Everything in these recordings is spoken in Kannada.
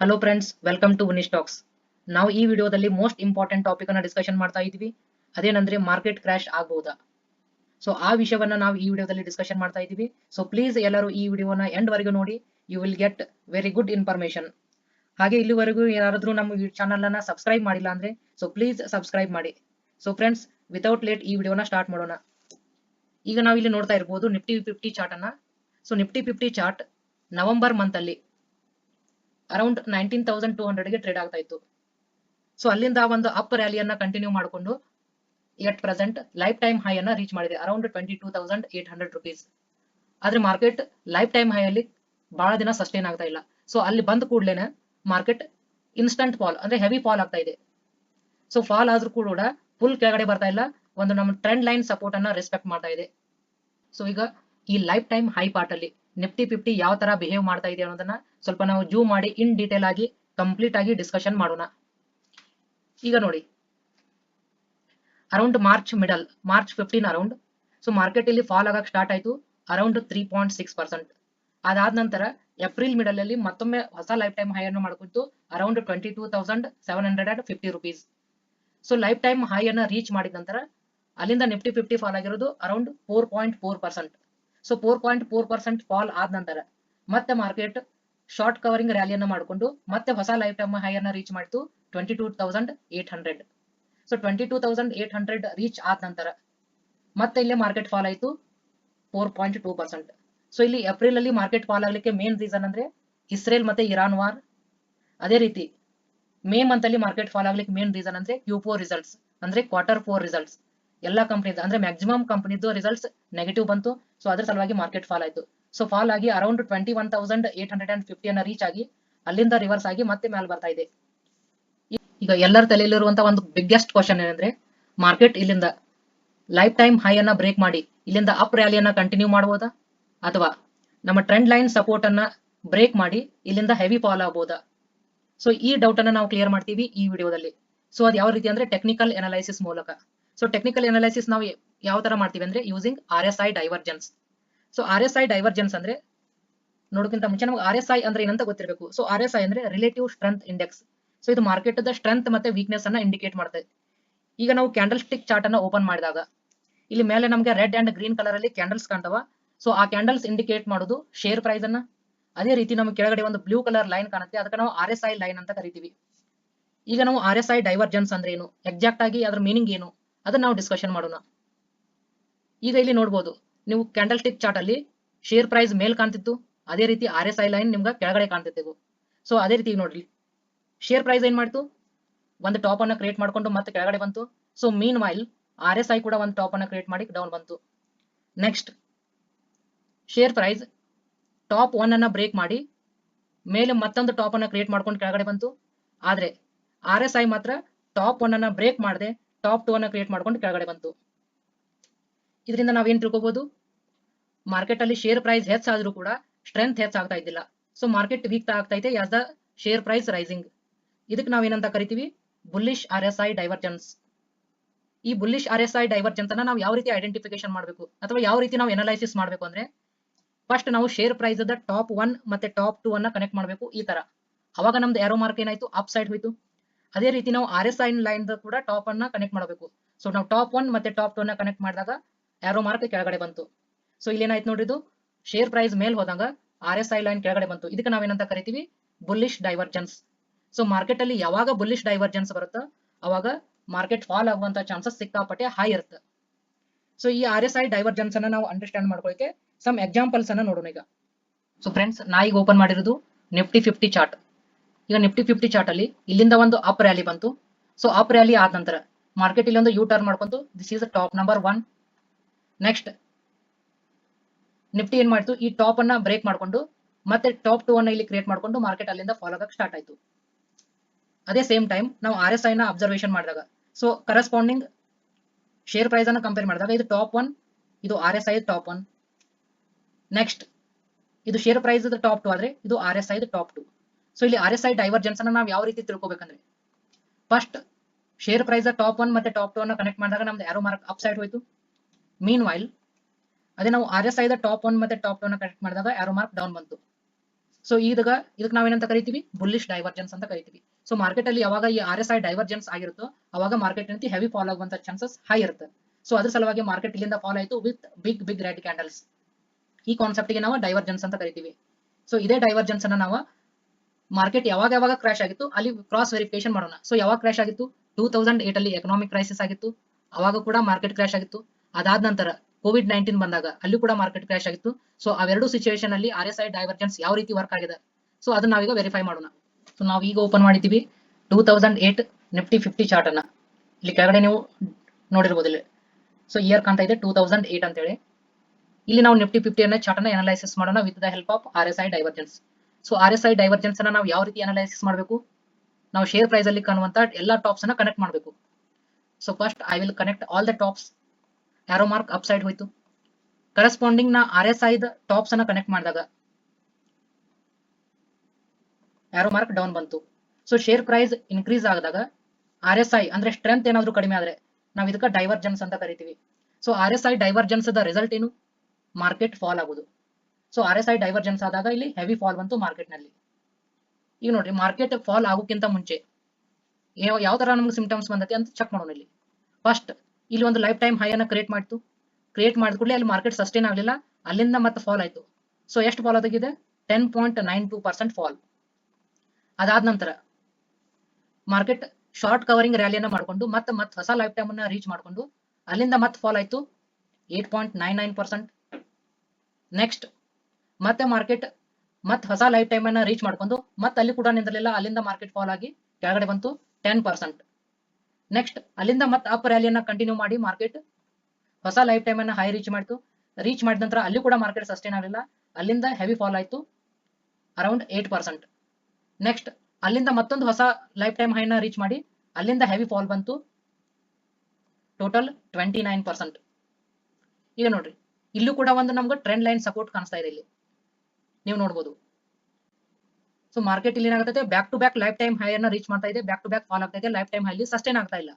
Hello friends welcome to Uni Stocks ನಾವು ಈ ವಿಡಿಯೋದಲ್ಲಿ ಮೋಸ್ಟ್ ಇಂಪಾರ್ಟೆಂಟ್ ಟಾಪಿಕ್ ಅನ್ನ ಡಿಸ್ಕಷನ್ ಮಾಡ್ತಾ ಇದ್ವಿ ಅದೇನಂದ್ರೆ ಮಾರ್ಕೆಟ್ ಕ್ರ್ಯಾಶ್ ಆಗ್ಬಹುದಾ ಸೊ ಆ ವಿಷಯವನ್ನ ನಾವು ಈ ವಿಡಿಯೋದಲ್ಲಿ ಡಿಸ್ಕಷನ್ ಮಾಡ್ತಾ ಇದೀವಿ ಸೊ ಪ್ಲೀಸ್ ಎಲ್ಲರೂ ಈ ವಿಡಿಯೋನ ಎಂಡ್ ವರೆಗೂ ನೋಡಿ. You will get very good information ಹಾಗೆ ಇಲ್ಲಿವರೆಗೂ ಯಾರಾದ್ರೂ ನಮ್ಮ ಚಾನಲ್ ಅನ್ನ ಸಬ್ಸ್ಕ್ರೈಬ್ ಮಾಡಿಲ್ಲ ಅಂದ್ರೆ ಸೊ ಪ್ಲೀಸ್ ಸಬ್ಸ್ಕ್ರೈಬ್ ಮಾಡಿ. ಸೊ ಫ್ರೆಂಡ್ಸ್ ವಿತೌಟ್ ಲೇಟ್ ಈ ವಿಡಿಯೋನ ಸ್ಟಾರ್ಟ್ ಮಾಡೋಣ. ಈಗ ನಾವು ಇಲ್ಲಿ ನೋಡ್ತಾ ಇರ್ಬೋದು ನಿಫ್ಟಿ ಫಿಫ್ಟಿ ಚಾರ್ಟ್ ಅನ್ನ. So Nifty fifty chart November month ಅಲ್ಲಿ. ಅರೌಂಡ್ ನೈನ್ಟೀನ್ ತೌಸಂಡ್ ಟೂ ಹಂಡ್ರೆಡ್ಗೆ ಟ್ರೇಡ್ ಆಗ್ತಾ ಇತ್ತು. ಸೊ ಅಲ್ಲಿಂದ ಒಂದು ಅಪ್ ರ್ಯಾಲಿಯನ್ನ ಕಂಟಿನ್ಯೂ ಮಾಡಿಕೊಂಡು at present life time high ಅನ್ನ ರೀಚ್ ಮಾಡಿದೆ around twenty two thousand eight hundred rupees ಆದ್ರೆ ಮಾರ್ಕೆಟ್ ಲೈಫ್ ಟೈಮ್ ಹೈ ಅಲ್ಲಿ ಬಹಳ ದಿನ ಸಸ್ಟೈನ್ ಆಗ್ತಾ ಇಲ್ಲ. ಸೊ ಅಲ್ಲಿ ಬಂದ ಕೂಡಲೇನೆ ಮಾರ್ಕೆಟ್ ಇನ್ಸ್ಟಂಟ್ ಫಾಲ್ ಅಂದ್ರೆ ಹೆವಿ ಫಾಲ್ ಆಗ್ತಾ ಇದೆ. ಸೊ ಫಾಲ್ ಆದ್ರೂ ಕೂಡ ಫುಲ್ ಕೆಳಗಡೆ ಬರ್ತಾ ಇಲ್ಲ, ಒಂದು ನಮ್ಮ ಟ್ರೆಂಡ್ ಲೈನ್ ಸಪೋರ್ಟ್ ಅನ್ನ ರೆಸ್ಪೆಕ್ಟ್ ಮಾಡ್ತಾ ಇದೆ. ಸೊ ಈಗ ಈ ಲೈಫ್ ಟೈಮ್ ಹೈ ಪಾರ್ಟ್ ಅಲ್ಲಿ ನಿಫ್ಟಿ ಫಿಫ್ಟಿ ಯಾವ ತರ ಬಿಹೇವ್ ಮಾಡ್ತಾ ಇದೆ ಅನ್ನೋದನ್ನ ಸ್ವಲ್ಪ ನಾವು ಜೂಮ್ ಮಾಡಿ ಇನ್ ಡೀಟೇಲ್ ಆಗಿ ಕಂಪ್ಲೀಟ್ ಆಗಿ ಡಿಸ್ಕಷನ್ ಮಾಡೋಣ. ಈಗ ನೋಡಿ. Around March middle March fifteen around so market ಇಲ್ಲಿ ಫಾಲ್ ಆಗಕ್ಕೆ ಸ್ಟಾರ್ಟ್ ಆಯ್ತು around three point six percent ಅದಾದ ನಂತರ ಏಪ್ರಿಲ್ ಮಿಡಲ್ ಅಲ್ಲಿ ಮತ್ತೊಮ್ಮೆ ಹೊಸ ಲೈಫ್ ಟೈಮ್ ಹೈ ಅನ್ನು ಮಾಡ್ಕೊತು around twenty two thousand seven hundred and fifty rupees so lifetime high ಅನ್ನ ರೀಚ್ ಮಾಡಿದ ನಂತರ ಅಲ್ಲಿಂದ ನಿಫ್ಟಿ ಫಿಫ್ಟಿ ಫಾಲ್ ಆಗಿರೋದು around four point four percent so four point four percent fall ಆದ ನಂತರ ಮತ್ತೆ ಮಾರ್ಕೆಟ್ ಶಾರ್ಟ್ ಕವರಿಂಗ್ ರ್ಯಾಲಿಯನ್ನ ಮಾಡಿಕೊಂಡು ಮತ್ತೆ ಹೊಸ ಲೈಫ್ ಟೈಮ್ ಹೈ ರೀಚ್ ಮಾಡಿತು twenty two thousand eight hundred so twenty two thousand eight hundred reach ಆದ ನಂತರ ಮತ್ತೆ ಇಲ್ಲೇ ಮಾರ್ಕೆಟ್ ಫಾಲ್ ಆಯಿತು four point two percent so ಇಲ್ಲಿ ಏಪ್ರಿಲ್ ಅಲ್ಲಿ ಮಾರ್ಕೆಟ್ ಫಾಲ್ ಆಗಲಿಕ್ಕೆ ಮೇನ್ ರೀಸನ್ ಅಂದ್ರೆ ಇಸ್ರೇಲ್ ಮತ್ತೆ ಇರಾನ್ ವಾರ್ ಅದೇ ರೀತಿ ಮೇ ಮಂತ್ ಅಲ್ಲಿ ಮಾರ್ಕೆಟ್ ಫಾಲ್ ಆಗ್ಲಿಕ್ಕೆ ಮೇನ್ ರೀಸನ್ ಅಂದ್ರೆ ಕ್ಯೂ ಫೋರ್ ರಿಸಲ್ಟ್ಸ್ ಅಂದ್ರೆ ಕ್ವಾರ್ಟರ್ ಫೋರ್ ರಿಸಲ್ಟ್ಸ್ ಎಲ್ಲಾ ಕಂಪನಿ ಅಂದ್ರೆ ಮ್ಯಾಕ್ಸಿಮಮ್ ಕಂಪನಿದು ರಿಸಲ್ಟ್ಸ್ ನೆಗೆಟಿವ್ ಬಂತು. ಸೊ ಅದ್ರ ಸಲುವಾಗಿ ಮಾರ್ಕೆಟ್ ಫಾಲ್ ಆಯ್ತು. ಸೊ ಫಾಲ್ ಆಗಿ around twenty one thousand eight hundred and fifty ಅನ್ನ ರೀಚ್ ಆಗಿ ಅಲ್ಲಿಂದ ರಿವರ್ಸ್ ಆಗಿ ಮತ್ತೆ ಮೇಲೆ ಬರ್ತಾ ಇದೆ. ಈಗ ಎಲ್ಲರ ತಲೆಯಲ್ಲಿರುವಂತ ಒಂದು ಬಿಗ್ಗೆಸ್ಟ್ ಕ್ವಶನ್ ಏನಂದ್ರೆ ಮಾರ್ಕೆಟ್ ಇಲ್ಲಿಂದ ಲೈಫ್ ಟೈಮ್ ಹೈ ಅನ್ನ ಬ್ರೇಕ್ ಮಾಡಿ ಇಲ್ಲಿಂದ ಅಪ್ ರ್ಯಾಲಿಯನ್ನ ಕಂಟಿನ್ಯೂ ಮಾಡಬಹುದಾ ಅಥವಾ ನಮ್ಮ ಟ್ರೆಂಡ್ ಲೈನ್ ಸಪೋರ್ಟ್ ಅನ್ನ ಬ್ರೇಕ್ ಮಾಡಿ ಇಲ್ಲಿಂದ ಹೆವಿ ಫಾಲ್ ಆಗಬಹುದಾ ಸೊ ಈ ಡೌಟ್ ಅನ್ನ ನಾವು ಕ್ಲಿಯರ್ ಮಾಡ್ತೀವಿ ಈ ವಿಡಿಯೋದಲ್ಲಿ. ಸೊ ಅದು ಯಾವ ರೀತಿ ಅಂದ್ರೆ ಟೆಕ್ನಿಕಲ್ ಅನಾಲೈಸಿಸ್ ಮೂಲಕ. ಸೊ ಟೆಕ್ನಿಕಲ್ ಅನಾಲಿಸಿಸ್ ನಾವು ಯಾವ ತರ ಮಾಡ್ತೀವಿ ಅಂದ್ರೆ using R S I divergence so R S I divergence ಅಂದ್ರೆ ನೋಡೋಕ್ಕಿಂತ ಮುಂಚೆ ನಮಗೆ ಆರ್ ಎಸ್ ಐ ಅಂದ್ರೆ ಏನಂತ ಗೊತ್ತಿರಬೇಕು. ಸೊ ಆರ್ ಎಸ್ ಐ ಅಂದ್ರೆ ರಿಲೇಟಿವ್ ಸ್ಟ್ರೆಂತ್ ಇಂಡೆಕ್ಸ್ ಸೊ ಇದು ಮಾರ್ಕೆಟ್ ದ ಸ್ಟ್ರೆಂತ್ ಮತ್ತೆ ವೀಕ್ನೆಸ್ ಅನ್ನ ಇಂಡಿಕೇಟ್ ಮಾಡ್ತದೆ. ಈಗ ನಾವು ಕ್ಯಾಂಡಲ್ ಸ್ಟಿಕ್ ಚಾರ್ಟ್ ಅನ್ನ ಓಪನ್ ಮಾಡಿದಾಗ, ಇಲ್ಲಿ ಮೇಲೆ ನಮಗೆ ರೆಡ್ ಅಂಡ್ ಗ್ರೀನ್ ಕಲರ್ ಅಲ್ಲಿ ಕ್ಯಾಂಡಲ್ಸ್ ಕಾಣ್ತಾವ. ಸೊ ಆ ಕ್ಯಾಂಡಲ್ಸ್ ಇಂಡಿಕೇಟ್ ಮಾಡೋದು ಶೇರ್ ಪ್ರೈಸ್ ಅನ್ನ. ಅದೇ ರೀತಿ ನಮಗೆ ಕೆಳಗಡೆ ಒಂದು ಬ್ಲೂ ಕಲರ್ ಲೈನ್ ಕಾಣುತ್ತೆ. ಅದಕ್ಕೆ ನಾವು ಆರ್ ಎಸ್ ಐ ಲೈನ್ ಅಂತ ಕರಿತೀವಿ. ಈಗ ನಾವು ಆರ್ ಎಸ್ ಐ ಡೈವರ್ಜೆನ್ಸ್ ಅಂದ್ರೆ ಏನು? ಎಕ್ಸಾಕ್ಟ್ ಆಗಿ ಅದ್ರ ಮೀನಿಂಗ್ ಏನು? ಅದನ್ನ ನಾವು ಡಿಸ್ಕಷನ್ ಮಾಡೋಣ. ಈಗ ಇಲ್ಲಿ ನೋಡ್ಬೋದು, ನೀವು ಕ್ಯಾಂಡಲ್ ಟಿಕ್ ಚಾರ್ಟ್ ಅಲ್ಲಿ ಶೇರ್ ಪ್ರೈಸ್ ಮೇಲ್ ಕಾಣ್ತಿತ್ತು, ಅದೇ ರೀತಿ ಆರ್ ಎಸ್ ಐ ಲೈನ್ ನಿಮ್ಗೆ ಕೆಳಗಡೆ ಕಾಣ್ತಿತ್ತು. ಸೊ ಅದೇ ರೀತಿ ನೋಡ್ರಿ. ಶೇರ್ ಪ್ರೈಸ್ ಏನ್ ಮಾಡ್ತು? ಒಂದು ಟಾಪ್ ಅನ್ನ ಕ್ರಿಯೇಟ್ ಮಾಡ್ಕೊಂಡು ಮತ್ತೆ ಕೆಳಗಡೆ ಬಂತು. So meanwhile R S I ಕೂಡ ಒಂದು ಟಾಪ್ ಅನ್ನ ಕ್ರಿಯೇಟ್ ಮಾಡಿ ಡೌನ್ ಬಂತು. Next share price top one ಅನ್ನ ಬ್ರೇಕ್ ಮಾಡಿ, ಮೇಲೆ ಮತ್ತೊಂದು ಟಾಪ್ ಅನ್ನ ಕ್ರಿಯೇಟ್ ಮಾಡ್ಕೊಂಡು ಕೆಳಗಡೆ ಬಂತು. ಆದ್ರೆ ಆರ್ ಎಸ್ ಐ ಮಾತ್ರ ಟಾಪ್ ಒನ್ ಅನ್ನ ಬ್ರೇಕ್ ಮಾಡದೆ ಟಾಪ್ ಟೂ ಅನ್ನ ಕ್ರಿಯೇಟ್ ಮಾಡ್ಕೊಂಡು ಕೆಳಗಡೆ ಬಂತು ಇದರಿಂದ ನಾವೇನ್ ತಿಳ್ಕೊಬಹುದು ಮಾರ್ಕೆಟ್ ಅಲ್ಲಿ ಶೇರ್ ಪ್ರೈಸ್ ಹೆಚ್ಚಾದ್ರೂ ಕೂಡ ಸ್ಟ್ರೆಂತ್ ಹೆಚ್ಚಾಗ್ತಾ ಇದ್ದಿಲ್ಲ. ಸೊ ಮಾರ್ಕೆಟ್ ವೀಕ್ ಆಗ್ತಾ ಇದೆ as the share price rising ಇದಕ್ಕೆ ಏನಂತ ಕರಿತೀವಿ? Bullish R S I divergence ಈ bullish R S I divergence ಅನ್ನ ನಾವು ಯಾವ ರೀತಿ ಐಡೆಂಟಿಫಿಕೇಶನ್ ಮಾಡಬೇಕು? ಅಥವಾ ಯಾವ ರೀತಿ ನಾವು ಎನಲೈಸಿಸ್ ಮಾಡಬೇಕು ಅಂದ್ರೆ ಫಸ್ಟ್ ನಾವು ಶೇರ್ ಪ್ರೈಸ್ ದ ಟಾಪ್ ಒನ್ ಮತ್ತೆ ಟಾಪ್ ಟೂ ಅನ್ನ ಕನೆಕ್ಟ್ ಮಾಡಬೇಕು ಈ ತರ. ಅವಾಗ ನಮ್ದು ಯಾರೋ ಮಾರ್ಕ್ ಏನಾಯ್ತು? ಅಪ್ ಸೈಡ್ ಹೋಯ್ತು. ಅದೇ ರೀತಿ ನಾವು ಆರ್ ಎಸ್ ಐನ್ ಲೈನ್ ಕೂಡ ಟಾಪ್ ಅನ್ನ ಕನೆಕ್ಟ್ ಮಾಡಬೇಕು. ಸೊ ನಾವು ಟಾಪ್ ಒನ್ ಮತ್ತೆ ಟಾಪ್ ಟೂ ಅನ್ನ ಕನೆಕ್ಟ್ ಮಾಡಿದಾಗ ಯಾರೋ ಮಾರ್ಕ್ ಕೆಳಗಡೆ ಬಂತು. ಸೊ ಇಲ್ಲಿ ಏನಾಯ್ತು ನೋಡಿದ್ದು ಶೇರ್ ಪ್ರೈಸ್ ಮೇಲ್ ಹೋದಾಗ ಆರ್ ಎಸ್ ಐ ಲೈನ್ ಕೆಳಗಡೆ ಬಂತು. ಇದಕ್ಕೆ ನಾವೇನಂತ ಕರಿತೀವಿ? ಬುಲ್ಲಿಶ್ ಡೈವರ್ಜೆನ್ಸ್ ಸೊ ಮಾರ್ಕೆಟ್ ಅಲ್ಲಿ ಯಾವಾಗ ಬುಲ್ಲಿಶ್ ಡೈವರ್ಜೆನ್ಸ್ ಬರುತ್ತೋ, ಅವಾಗ ಮಾರ್ಕೆಟ್ ಫಾಲ್ ಆಗುವಂತ ಚಾನ್ಸಸ್ ಸಿಕ್ಕಾಪಟ್ಟೆ ಹೈ ಇರುತ್ತೆ. ಸೊ ಈ ಆರ್ ಎಸ್ ಐ ಡೈವರ್ಜೆನ್ಸ್ ಅನ್ನ ನಾವು ಅಂಡರ್ಸ್ಟ್ಯಾಂಡ್ ಮಾಡ್ಕೊಳಕ್ಕೆ ಸಮ್ ಎಕ್ಸಾಂಪಲ್ಸ್ ಅನ್ನ ನೋಡೋಣ ಈಗ. ಸೊ ಫ್ರೆಂಡ್ಸ್ ನಾ ಈಗ ಓಪನ್ ಮಾಡಿರೋದು ನಿಫ್ಟಿ ಫಿಫ್ಟಿ ಚಾರ್ಟ್ ಈಗ ನಿಫ್ಟಿ ಫಿಫ್ಟಿ ಚಾರ್ಟ್ ಅಲ್ಲಿ ಇಲ್ಲಿಂದ ಒಂದು ಅಪ್ ರ್ಯಾಲಿ ಬಂತು. ಸೊ ಅಪ್ ರ್ಯಾಲಿ ಆದ ನಂತರ ಮಾರ್ಕೆಟ್ ಇಲ್ಲಿ ಒಂದು U turn ಮಾಡ್ಕೊಂತು this is top number one next Nifty ಏನ್ ಮಾಡ್ತು? ಈ ಟಾಪ್ ಅನ್ನ ಬ್ರೇಕ್ ಮಾಡ್ಕೊಂಡು ಮತ್ತೆ ಟಾಪ್ ಟೂ ಅನ್ನ ಇಲ್ಲಿ ಕ್ರಿಯೇಟ್ ಮಾಡ್ಕೊಂಡು ಮಾರ್ಕೆಟ್ ಅಲ್ಲಿಂದ ಫಾಲೋ ಆಗಕ್ಕೆ ಸ್ಟಾರ್ಟ್ ಆಯ್ತು. ಅದೇ ಸೇಮ್ ಟೈಮ್ ನಾವು ಆರ್ ಎಸ್ ಐ ನ ಅಬ್ಸರ್ವೇಷನ್ ಮಾಡಿದಾಗ. ಸೊ ಕರೆಸ್ಪಾಂಡಿಂಗ್ ಶೇರ್ ಪ್ರೈಸ್ ಅನ್ನ ಕಂಪೇರ್ ಮಾಡಿದಾಗ ಇದು ಟಾಪ್ ಒನ್ ಇದು R S I top one next ಇದು ಶೇರ್ ಪ್ರೈಸ್ ಟಾಪ್ ಟು ಆದ್ರೆ ಇದು R S I top two so ಇಲ್ಲಿ ಆರ್ ಎಸ್ ಐ ಡೈವರ್ಜೆನ್ಸ್ ಅನ್ನ ನಾವು ಯಾವ ರೀತಿ ತಿಳ್ಕೊಬೇಕಂದ್ರೆ first share price top one ಮತ್ತೆ ಟಾಪ್ ಟು ಅನ್ನ ಕನೆಕ್ಟ್ ಮಾಡಿದಾಗ ನಮ್ದು ಯಾರೋ ಮಾರ್ಕ್ ಅಪ್ ಸೈಡ್ ಹೋಯ್ತು. ಮೀನ್ ವೈಲ್ ಅದೇ ನಾವು R S I top one ಮತ್ತೆ ಟಾಪ್ ಟು ಅನ್ನ ಕನೆಕ್ಟ್ ಮಾಡಿದಾಗ ಯಾರೋ ಮಾರ್ಕ್ ಡೌನ್ ಬಂತು. ಸೊ ಇದಾಗ ಇದಕ್ಕೆ ನಾವೇನಂತ ಕರಿತೀವಿ? ಬುಲ್ಲಿಶ್ ಡೈವರ್ಜೆನ್ಸ್ ಅಂತ ಕರಿತೀವಿ. ಸೊ ಮಾರ್ಕೆಟ್ ಅಲ್ಲಿ ಯಾವಾಗ ಈ ಆರ್ ಎಸ್ ಐ ಡೈವರ್ಜೆನ್ಸ್ ಆಗಿರುತ್ತೋ, ಅವಾಗ ಮಾರ್ಕೆಟ್ ನಿಂತಿ ಹೆವಿ ಫಾಲ್ ಆಗುವಂತ ಚಾನ್ಸಸ್ ಹೈ ಇರುತ್ತೆ. ಸೊ ಅದ್ರ ಸಲುವಾಗಿ ಮಾರ್ಕೆಟ್ ಇಲ್ಲಿಂದ ಫಾಲ್ ಆಯಿತು with big big red candles ಈ ಕಾನ್ಸೆಪ್ಟ್ಗೆ ನಾವು ಡೈವರ್ಜೆನ್ಸ್ ಅಂತ ಕರಿತೀವಿ. ಸೊ ಇದೇ ಡೈವರ್ಜೆನ್ಸ್ ಅನ್ನ ನಾವು ಮಾರ್ಕೆಟ್ ಯಾವಾಗ ಯಾವಾಗ ಕ್ರಾಶ್ ಆಗಿತ್ತು, ಅಲ್ಲಿ ಕ್ರಾಸ್ ವೆರಿಫಿಕೇಶನ್ ಮಾಡೋಣ. ಸೊ ಯಾವಾಗ ಕ್ರಾಶ್ ಆಗಿತ್ತು? ಟೂ ತೌಸಂಡ್ ಏಟ್ ಅಲ್ಲಿ ಎಕನಾಮಿಕ್ ಕ್ರೈಸಿಸ್ ಆಗಿತ್ತು. ಅವಾಗ ಕೂಡ ಮಾರ್ಕೆಟ್ ಕ್ರಾಶ್ ಆಗಿತ್ತು. ಅದಾದ ನಂತರ ಕೋವಿಡ್ ನೈನ್ಟೀನ್ ಬಂದಾಗ ಅಲ್ಲಿ ಕೂಡ ಮಾರ್ಕೆಟ್ ಕ್ರಾಶ್ ಆಗಿತ್ತು. ಸೊ ಅವೆರಡು ಸಿಚುವೇಶನ್ ಅಲ್ಲಿ ಆರ್ ಎಸ್ ಐ ಡೈವರ್ಜೆನ್ಸ್ ಯಾವ ರೀತಿ ವರ್ಕ್ ಆಗಿದೆ? ಸೊ ಅದನ್ನ ನಾವೀಗ ವೆರಿಫೈ ಮಾಡೋಣ. ಸೊ ನಾವು ಈಗ ಓಪನ್ ಮಾಡಿದ್ದೀವಿ. Two thousand eight Nifty fifty chart ಅನ್ನ. ಇಲ್ಲಿ ಕೆಳಗಡೆ ನೀವು ನೋಡಿರ್ಬೋದು ಇಲ್ಲಿ. ಸೊ ಇಯರ್ ಕಾಣ್ತಾ ಇದೆ ಟೂ ತೌಸಂಡ್ ಏಟ್ ಅಂತೇಳಿ. ಇಲ್ಲಿ ನಾವು ನಿಫ್ಟಿ ಫಿಫ್ಟಿ ಅನ್ನ ಚಾರ್ಟ್ ಅನ್ನ ಅನಲೈಸಿಸ್ ಮಾಡೋಣ with the help of R S I divergence so R S I divergence ಅನ್ನ ನಾವು ಯಾವ ರೀತಿ ಅನಲೈಸಿಸ್ ಮಾಡಬೇಕು? ನಾವು ಶೇರ್ ಪ್ರೈಸ್ ಅಲ್ಲಿ ಕಾಣುವಂತ ಎಲ್ಲಾ ಟಾಪ್ಸ್ ಅನ್ನ ಕನೆಕ್ಟ್ ಮಾಡಬೇಕು. So first I will connect all the tops arrow mark upside ಹೋಯ್ತು. ಕರೆಸ್ಪಾಂಡಿಂಗ್ನ ಆರ್ ಎಸ್ ಐ ಟಾಪ್ಸ್ ಅನ್ನ ಕನೆಕ್ಟ್ ಮಾಡಿದಾಗ ಆರೋ ಮಾರ್ಕ್ ಡೌನ್ ಬಂತು. ಸೊ ಶೇರ್ ಪ್ರೈಸ್ ಇನ್ಕ್ರೀಸ್ ಆದಾಗ ಆರ್ ಎಸ್ ಐ ಅಂದ್ರೆ ಸ್ಟ್ರೆಂತ್ ಏನಾದ್ರು ಕಡಿಮೆ ಆದ್ರೆ ನಾವು ಇದಕ್ಕೆ ಡೈವರ್ಜೆನ್ಸ್ ಅಂತ ಕರಿತೀವಿ. So R S I divergence the result ಏನು? ಮಾರ್ಕೆಟ್ ಫಾಲ್ ಆಗುದು. So R S I divergence ಆದಾಗ ಇಲ್ಲಿ ಹೆವಿ ಫಾಲ್ ಬಂತು ಮಾರ್ಕೆಟ್ನಲ್ಲಿ. ಈಗ ನೋಡ್ರಿ ಮಾರ್ಕೆಟ್ ಫಾಲ್ ಆಗೋಕ್ಕಿಂತ ಮುಂಚೆ ಯಾವ ತರ ನಮ್ಗೆ ಸಿಂಪ್ಟಮ್ಸ್ ಬಂದತಿ ಅಂತ ಚೆಕ್ ಮಾಡೋಣ ಇಲ್ಲಿ. ಫಸ್ಟ್ ಇಲ್ಲಿ ಒಂದು ಲೈಫ್ ಟೈಮ್ ಹೈ ಅನ್ನ ಕ್ರಿಯೇಟ್ ಮಾಡ್ತು. ಕ್ರಿಯೇಟ್ ಮಾಡಿದ ಕೂಡಲೇ ಅಲ್ಲಿ ಮಾರ್ಕೆಟ್ ಸಸ್ಟೈನ್ ಆಗಲಿಲ್ಲ. ಅಲ್ಲಿಂದ ಮತ್ತೆ ಫಾಲ್ ಆಯ್ತು. ಸೊ ಎಷ್ಟು ಫಾಲ್ ಆಗಿದೆ ten point nine two percent fall ಅದಾದ ನಂತರ ಮಾರ್ಕೆಟ್ ಶಾರ್ಟ್ ಕವರಿಂಗ್ ರ್ಯಾಲಿಯನ್ನು ಮಾಡಿಕೊಂಡು ಮತ್ತೆ ಮತ್ತೆ ಹೊಸ ಲೈಫ್ ಟೈಮ್ ಅನ್ನ ರೀಚ್ ಮಾಡಿಕೊಂಡು ಅಲ್ಲಿಂದ ಮತ್ತೆ ಫಾಲ್ ಆಯ್ತು. Eight point nine nine percent next ಮತ್ತೆ ಮಾರ್ಕೆಟ್ ಮತ್ತೆ ಹೊಸ ಲೈಫ್ ಟೈಮ್ ಅನ್ನ ರೀಚ್ ಮಾಡ್ಕೊಂಡು, ಮತ್ತೆ ಅಲ್ಲಿ ಕೂಡ ನಿಂದಿರಲಿಲ್ಲ ಅಲ್ಲಿಂದ ಮಾರ್ಕೆಟ್ ಫಾಲ್ ಆಗಿ ಕೆಳಗಡೆ ಬಂತು ಟೆನ್ ಪರ್ಸೆಂಟ್ ನೆಕ್ಸ್ಟ್ ಅಲ್ಲಿಂದ ಮತ್ತೆ ಅಪ್ ರ್ಯಾಲಿಯನ್ನ ಕಂಟಿನ್ಯೂ ಮಾಡಿ ಮಾರ್ಕೆಟ್ ಹೊಸ ಲೈಫ್ ಟೈಮ್ ಅನ್ನ ಹೈ ರೀಚ್ ಮಾಡಿತು. ರೀಚ್ ಮಾಡಿದ ನಂತರ ಅಲ್ಲಿ ಕೂಡ ಮಾರ್ಕೆಟ್ ಸಸ್ಟೈನ್ ಆಗಲಿಲ್ಲ. ಅಲ್ಲಿಂದ ಹೆವಿ ಫಾಲ್ ಆಯಿತು ಅರೌಂಡ್ ಏಟ್ ಪರ್ಸೆಂಟ್ ನೆಕ್ಸ್ಟ್ ಅಲ್ಲಿಂದ ಮತ್ತೊಂದು ಹೊಸ ಲೈಫ್ ಟೈಮ್ ಹೈನ ರೀಚ್ ಮಾಡಿ ಅಲ್ಲಿಂದ ಹೆವಿ ಫಾಲ್ ಬಂತು ಟೋಟಲ್ ಟ್ವೆಂಟಿ ನೈನ್ ಪರ್ಸೆಂಟ್ ಈಗ ನೋಡ್ರಿ, ಇಲ್ಲೂ ಕೂಡ ಒಂದು ನಮ್ಗೆ ಟ್ರೆಂಡ್ ಲೈನ್ ಸಪೋರ್ಟ್ ಕಾಣಿಸ್ತಾ ಇದೆ ಇಲ್ಲಿ. ನೀವು ನೋಡ್ಬೋದು. ಸೊ ಮಾರ್ಕೆಟ್ ಇಲ್ಲಿ ಏನಾಗುತ್ತೆ back to back lifetime high ಅನ್ನ ರೀಚ್ ಮಾಡ್ತಾ ಇದೆ. ಬ್ಯಾಕ್ ಟು ಬ್ಯಾಕ್ ಫಾಲ್ ಆಗ್ತಾ ಇದೆ. ಲೈಫ್ ಟೈಮ್ ಹೈಲಿ ಸಸ್ಟೈನ್ ಆಗ್ತಾ ಇಲ್ಲ.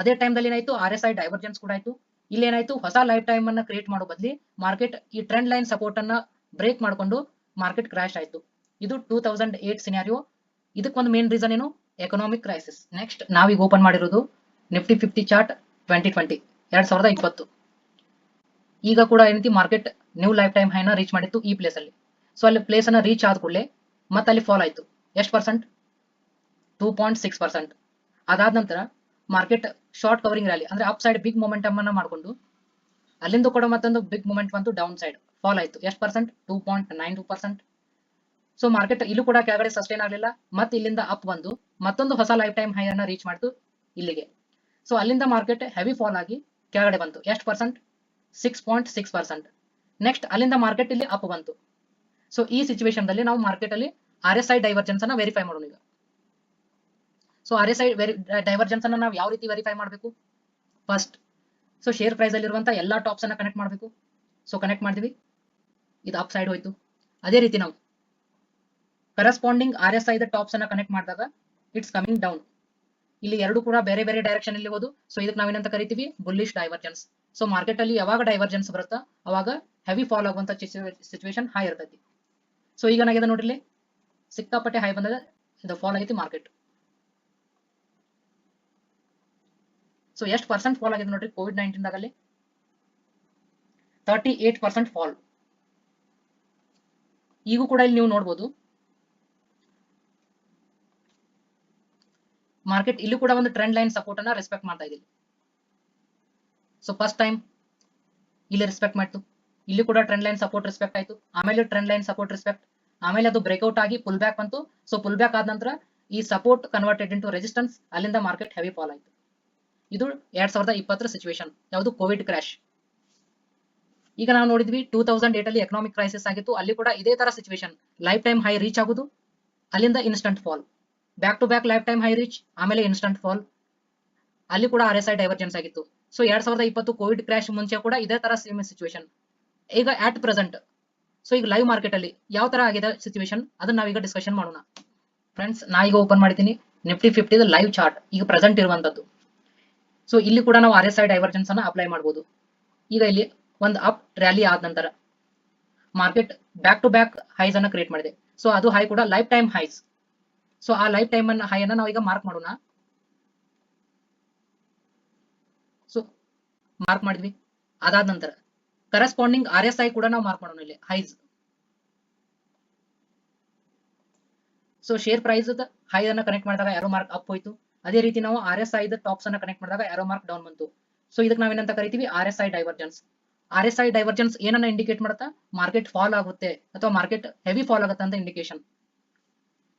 ಅದೇ ಟೈಮ್ ಟೈಮ್ದಲ್ಲಿ ಏನಾಯ್ತು? ಆರ್ ಎಸ್ ಐ ಡೈವರ್ಜೆನ್ಸ್ ಕೂಡ ಆಯ್ತು. ಇಲ್ಲಿ ಏನಾಯ್ತು? ಹೊಸ ಲೈಫ್ ಟೈಮ್ ಅನ್ನ ಕ್ರಿಯೇಟ್ ಮಾಡೋ ಬದಲಿ ಮಾರ್ಕೆಟ್ ಈ ಟ್ರೆಂಡ್ ಲೈನ್ ಸಪೋರ್ಟ್ ಅನ್ನ ಬ್ರೇಕ್ ಮಾಡ್ಕೊಂಡು ಮಾರ್ಕೆಟ್ ಕ್ರಾಶ್ ಆಯ್ತು. ಇದು ಟೂ ತೌಸಂಡ್ ಏಟ್ ಸಿನಾರಿಯೋ ಇದಕ್ಕೊಂದು ಮೇನ್ ರೀಸನ್ ಏನು? ಎಕನಾಮಿಕ್ ಕ್ರೈಸಿಸ್ ನೆಕ್ಸ್ಟ್ ನಾವೀಗ ಓಪನ್ ಮಾಡಿರೋದು Nifty fifty chart twenty twenty ಎರಡ್ ಸಾವಿರದ ಇಪ್ಪತ್ತು. ಈಗ ಕೂಡ ಏನಂತಿ? ಮಾರ್ಕೆಟ್ ನ್ಯೂ ಲೈಫ್ ಟೈಮ್ ಹೈನ ರೀಚ್ ಮಾಡಿತ್ತು ಈ ಪ್ಲೇಸ್ ಅಲ್ಲಿ. ಸೊ ಅಲ್ಲಿ ಪ್ಲೇಸ್ ಅನ್ನ ರೀಚ್ ಆದ ಕೂಡಲೇ ಮತ್ತೆ ಅಲ್ಲಿ ಫಾಲ್ ಆಯ್ತು. ಎಷ್ಟು percent two point six percent ಅದಾದ ನಂತರ ಮಾರ್ಕೆಟ್ ಶಾರ್ಟ್ ಕವರಿಂಗ್ ರ್ಯಾಲಿ ಅಂದ್ರೆ ಅಪ್ ಸೈಡ್ ಬಿಗ್ ಮೊಮೆಂಟಮ್ ಅನ್ನ ಮಾಡ್ಕೊಂಡು ಅಲ್ಲಿಂದ ಕೂಡ ಮತ್ತೊಂದು ಬಿಗ್ ಮೊಮೆಂಟ್ ಬಂತು ಡೌನ್ ಸೈಡ್ ಫಾಲ್ ಆಯ್ತು. ಎಷ್ಟು percent two point nine two percent so market ಇಲ್ಲೂ ಕೂಡ ಕೆಳಗಡೆ ಸಸ್ಟೈನ್ ಆಗಲಿಲ್ಲ. ಮತ್ತೆ ಇಲ್ಲಿಂದ ಅಪ್ ಬಂದು ಮತ್ತೊಂದು ಹೊಸ ಲೈಫ್ ಟೈಮ್ ಹೈ ಅನ್ನ ರೀಚ್ ಮಾಡಿತು ಇಲ್ಲಿಗೆ. ಸೊ ಅಲ್ಲಿಂದ ಮಾರ್ಕೆಟ್ ಹೆವಿ ಫಾಲ್ ಆಗಿ ಕೆಳಗಡೆ ಬಂತು. ಎಷ್ಟು percent six point six percent next ಅಲ್ಲಿಂದ ಮಾರ್ಕೆಟ್ ಇಲ್ಲಿ ಅಪ್ ಬಂತು. ಸೊ ಈ ಸಿಚುವೇಶನ್ ದಲ್ಲಿ ನಾವು ಮಾರ್ಕೆಟ್ ಅಲ್ಲಿ ಆರ್ ಎಸ್ ಐ ಡೈವರ್ಜೆನ್ಸ್ ಅನ್ನ ವೆರಿಫೈ ಮಾಡೋಣ ಈಗ. So R S I divergence ಅನ್ನ ನಾವು ಯಾವ ರೀತಿ ವೆರಿಫೈ ಮಾಡಬೇಕು? ಫಸ್ಟ್ ಸೊ ಶೇರ್ ಪ್ರೈಸ್ ಅಲ್ಲಿರುವಂತ ಎಲ್ಲಾ ಟಾಪ್ಸ್ ಅನ್ನ ಕನೆಕ್ಟ್ ಮಾಡಬೇಕು. ಸೊ ಕನೆಕ್ಟ್ ಮಾಡ್ತೀವಿ. ಇದು ಅಪ್ ಸೈಡ್ ಹೋಯ್ತು. ಅದೇ ರೀತಿ ನಾವು corresponding R S I the tops ಅನ್ನ ಕನೆಕ್ಟ್ ಮಾಡಿದಾಗ ಇಟ್ಸ್ ಕಮಿಂಗ್ ಡೌನ್ ಇಲ್ಲಿ ಎರಡು ಕೂಡ ಬೇರೆ ಬೇರೆ ಡೈರೆಕ್ಷನ್ ಅಲ್ಲಿ ಹೋದು ಸೊ ಇದಕ್ಕೆ ನಾವೇನಂತ ಕರಿತೀವಿ? ಬುಲ್ಲಿಶ್ ಡೈವರ್ಜೆನ್ಸ್ ಸೊ ಮಾರ್ಕೆಟ್ ಅಲ್ಲಿ ಯಾವಾಗ ಡೈವರ್ಜೆನ್ಸ್ ಬರುತ್ತಾ ಅವಾಗ ಹೆವಿ ಫಾಲ್ ಆಗುವಂತ ಸಿಚುವೇಶನ್ ಹೈ ಇರ್ತೈತಿ. ಸೊ ಈಗ ಏನಾಗಿದೆ ನೋಡ್ರಿ ಸಿಕ್ಕಾಪಟ್ಟೆ ಹೈ ಬಂದಾಗ ಇದು ಫಾಲ್ ಆಗೈತಿ ಮಾರ್ಕೆಟ್ ಸೊ ಎಷ್ಟು ಪರ್ಸೆಂಟ್ ಫಾಲ್ ಆಗಿದೆ ನೋಡ್ರಿ ಕೋವಿಡ್ ನೈನ್ಟೀನ್ ದಾಗಲ್ಲಿ? ತರ್ಟಿ ಏಟ್ ಪರ್ಸೆಂಟ್ ಫಾಲ್ ಈಗೂ ಕೂಡ ಇಲ್ಲಿ ನೀವು ನೋಡ್ಬೋದು. ಮಾರ್ಕೆಟ್ ಇಲ್ಲೂ ಕೂಡ ಒಂದು ಟ್ರೆಂಡ್ ಲೈನ್ ಸಪೋರ್ಟ್ ಅನ್ನ ರೆಸ್ಪೆಕ್ಟ್ ಮಾಡ್ತಾ ಇದೆ ಸೊ ಫಸ್ಟ್ ಟೈಮ್ ಇಲ್ಲಿ ರೆಸ್ಪೆಕ್ಟ್ ಮಾಡ್ತು. ಇಲ್ಲಿ ಕೂಡ ಟ್ರೆಂಡ್ ಲೈನ್ ಸಪೋರ್ಟ್ ರಿಸ್ಪೆಕ್ಟ್ ಆಯ್ತು. ಆಮೇಲೆ ಟ್ರೆಂಡ್ ಲೈನ್ ಸಪೋರ್ಟ್ ರಿಸ್ಪೆಕ್ಟ್ ಆಮೇಲೆ ಅದು ಬ್ರೇಕ್ಔಟ್ ಆಗಿ ಪುಲ್ ಬ್ಯಾಕ್ ಬಂತು. ಸೊ ಪುಲ್ ಬ್ಯಾಕ್ ಆದ ನಂತರ ಈ ಸಪೋರ್ಟ್ ಕನ್ವರ್ಟೆಡ್ ಇಂಟು ರೆಸಿಸ್ಟೆನ್ಸ್ ಅಲ್ಲಿಂದ ಮಾರ್ಕೆಟ್ ಹೆವಿ ಫಾಲ್ ಆಯ್ತು. ಇದು ಎರಡ್ ಸಾವಿರದ ಇಪ್ಪತ್ತರ ಸಿಚುವೇಶನ್ ಯಾವುದು? ಕೋವಿಡ್ ಕ್ರಾಶ್ ಈಗ ನಾವು ನೋಡಿದ್ವಿ ಟೂ ತೌಸಂಡ್ ಏಟ್ ಅಲ್ಲಿ ಎಕನಾಮಿಕ್ ಕ್ರೈಸಿಸ್ ಆಗಿತ್ತು. ಅಲ್ಲಿ ಕೂಡ ಇದೇ ತರ situation life time high reach ಆಗುದು. ಅಲ್ಲಿಂದ instant fall back to back lifetime high reach ಆಮೇಲೆ ಇನ್ಸ್ಟಂಟ್ ಫಾಲ್ ಅಲ್ಲಿ ಕೂಡ ಆರ್ ಎಸ್ ಐ ಡೈವರ್ಜೆನ್ಸ್ ಆಗಿತ್ತು. ಸೊ ಎರಡ್ ಸಾವಿರದ ಇಪ್ಪತ್ತು ಕೋವಿಡ್ ಕ್ರಾಶ್ ಮುಂಚೆ ಕೂಡ ಇದೇ ತರ ಸೇಮ್ ಸಿಚುವೇಶನ್ ಈಗ ಆಟ್ ಪ್ರೆಸೆಂಟ್ ಸೊ ಈಗ ಲೈವ್ ಮಾರ್ಕೆಟ್ ಅಲ್ಲಿ ಯಾವ ತರ ಆಗಿದೆ ಸಿಚುವೇಶನ್ ಅದನ್ನ ನಾವೀಗ ಡಿಸ್ಕಷನ್ ಮಾಡೋಣ. ಫ್ರೆಂಡ್ಸ್ ನಾ ಈಗ ಓಪನ್ ಮಾಡಿದ್ದೀನಿ ನಿಫ್ಟಿ ಫಿಫ್ಟಿ ಲೈವ್ ಚಾರ್ಟ್ ಈಗ ಪ್ರೆಸೆಂಟ್ ಇರುವಂತದ್ದು. ಸೊ ಇಲ್ಲಿ ಕೂಡ ನಾವು ಆರ್ ಎಸ್ ಐ ಡೈವರ್ಜೆನ್ಸ್ ಅನ್ನ ಅಪ್ಲೈ ಮಾಡಬಹುದು ಈಗ ಇಲ್ಲಿ ಒಂದು ಅಪ್ ರ್ಯಾಲಿ ಆದ ನಂತರ. Market back to back highs ಅನ್ನ ಕ್ರಿಯೇಟ್ ಮಾಡಿದೆ. ಸೊ ಅದು ಹೈ ಕೂಡ ಲೈಫ್ ಟೈಮ್ ಹೈಸ್ ಸೊ ಆ ಲೈಫ್ ಟೈಮ್ ಅನ್ನ ಹೈ ಅನ್ನ ನಾವು ಈಗ ಮಾರ್ಕ್ ಮಾಡೋಣ. ಸೊ ಮಾರ್ಕ್ ಮಾಡಿದ್ವಿ. ಅದಾದ ನಂತರ. ಕರೆಸ್ಪಾಂಡಿಂಗ್ ಆರ್ ಎಸ್ ಐ ಕೂಡ ನಾವು ಮಾರ್ಕ್ ಮಾಡೋಣ ಇಲ್ಲಿ highs so share price high ಅನ್ನ ಕನೆಕ್ಟ್ ಮಾಡಿದಾಗ ಯಾರೋ ಮಾರ್ಕ್ ಅಪ್ ಹೋಯ್ತು. ಅದೇ ರೀತಿ ನಾವು ಆರ್ ಎಸ್ ಐ ಟಾಪ್ಸ್ ಅನ್ನ ಕನೆಕ್ಟ್ ಮಾಡಿದಾಗ ಯಾರೋ ಮಾರ್ಕ್ ಡೌನ್ ಬಂತು. ಸೊ ಇದಕ್ಕೆ ನಾವೇನಂತ ಕರಿತೀವಿ? R S I divergence R S I divergence ಏನನ್ನ ಇಂಡಿಕೇಟ್ ಮಾಡುತ್ತಾ? ಮಾರ್ಕೆಟ್ ಫಾಲ್ ಆಗುತ್ತೆ ಅಥವಾ ಮಾರ್ಕೆಟ್ ಹೆವಿ ಫಾಲ್ ಆಗುತ್ತೆ ಅಂತ indication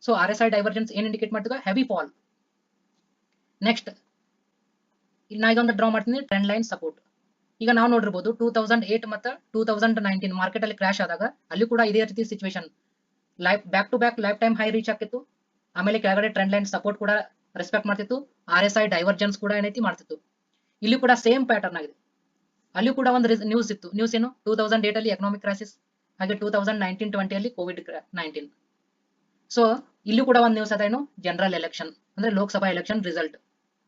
so R S I divergence ಏನ್ ಇಂಡಿಕೇಟ್ ಮಾಡ್ತದೆ? ಹೆವಿ ಫಾಲ್ ನೆಕ್ಸ್ಟ್ ನಾ ಇದೊಂದು ಡ್ರಾ ಮಾಡ್ತೀನಿ. ಟ್ರೆಂಡ್ ಲೈನ್ ಸಪೋರ್ಟ್ ಈಗ ನಾವು ನೋಡಿರ್ಬೋದು ಟೂ ತೌಸಂಡ್ ಏಟ್ ಮತ್ತು ಟೂ ತೌಸಂಡ್ ನೈನ್ಟೀನ್ ಮಾರ್ಕೆಟ್ ಅಲ್ಲಿ ಕ್ರಾಶ್ ಆದಾಗ ಅಲ್ಲಿ ಕೂಡ ಇದೇ ರೀತಿ situation life back to back lifetime high reach ಆಗ್ತಿತ್ತು. ಆಮೇಲೆ ಕೆಳಗಡೆ ಟ್ರೆಂಡ್ ಲೈನ್ ಸಪೋರ್ಟ್ ಕೂಡ ರೆಸ್ಪೆಕ್ಟ್ ಮಾಡ್ತಿತ್ತು. ಆರ್ ಎಸ್ ಐ ಡೈವರ್ಜೆನ್ಸ್ ಕೂಡ ಏನೈತಿ ಮಾಡ್ತಿತ್ತು. ಇಲ್ಲಿ ಕೂಡ ಸೇಮ್ ಪ್ಯಾಟರ್ನ್ ಆಗಿದೆ. ಅಲ್ಲಿ ಕೂಡ ಒಂದು ನ್ಯೂಸ್ ಇತ್ತು. ನ್ಯೂಸ್ ಏನು? ಟೂ ತೌಸಂಡ್ ಏಟ್ ಅಲ್ಲಿ ಎಕನಾಮಿಕ್ ಕ್ರೈಸಿಸ್ ಹಾಗೆ ಟೂ ತೌಸಂಡ್ ನೈನ್ಟೀನ್ ಟ್ವೆಂಟಿಯಲ್ಲಿ ಕೋವಿಡ್ ನೈನ್ಟೀನ್ ಸೊ ಇಲ್ಲಿ ಕೂಡ ಒಂದು ನ್ಯೂಸ್ ಅದ ಏನು? ಜನರಲ್ ಎಲೆಕ್ಷನ್ ಅಂದ್ರೆ ಲೋಕಸಭಾ ಎಲೆಕ್ಷನ್ ರಿಸಲ್ಟ್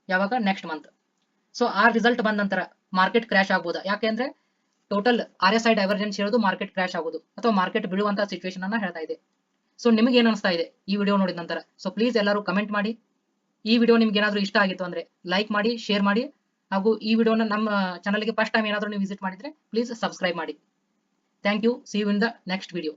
ಯಾವಾಗ? ನೆಕ್ಸ್ಟ್ ಮಂತ್ ಸೊ ಆ ರಿಸಲ್ಟ್ ಬಂದ ನಂತರ ಮಾರ್ಕೆಟ್ ಕ್ರಾಶ್ ಆಗ್ಬೋದಾ? ಯಾಕೆಂದ್ರೆ total R S I divergence ಹೇಳೋದು ಮಾರ್ಕೆಟ್ ಕ್ರಾಶ್ ಆಗೋದು ಅಥವಾ ಮಾರ್ಕೆಟ್ ಬೀಳುವಂತಹ ಸಿಚುವೇಶನ್ ಅನ್ನ ಹೇಳ್ತಾ ಇದೆ. ಸೊ ನಿಮಗೆ ಏನ್ ಅನಿಸ್ತಾ ಇದೆ ಈ ವಿಡಿಯೋ ನೋಡಿದ ನಂತರ? ಸೊ ಪ್ಲೀಸ್ ಎಲ್ಲರೂ ಕಮೆಂಟ್ ಮಾಡಿ. ಈ ವಿಡಿಯೋ ನಿಮ್ಗೆ ಏನಾದರೂ ಇಷ್ಟ ಆಗಿತ್ತು ಅಂದ್ರೆ ಲೈಕ್ ಮಾಡಿ ಶೇರ್ ಮಾಡಿ ಹಾಗೂ ಈ ವಿಡಿಯೋನ ನಮ್ಮ ಚಾನಲ್ಗೆ ಫಸ್ಟ್ ಟೈಮ್ ಏನಾದರೂ ನೀವು ವಿಸಿಟ್ ಮಾಡಿದ್ರೆ ಪ್ಲೀಸ್ ಸಬ್ಸ್ಕ್ರೈಬ್ ಮಾಡಿ. Thank you see you in the next video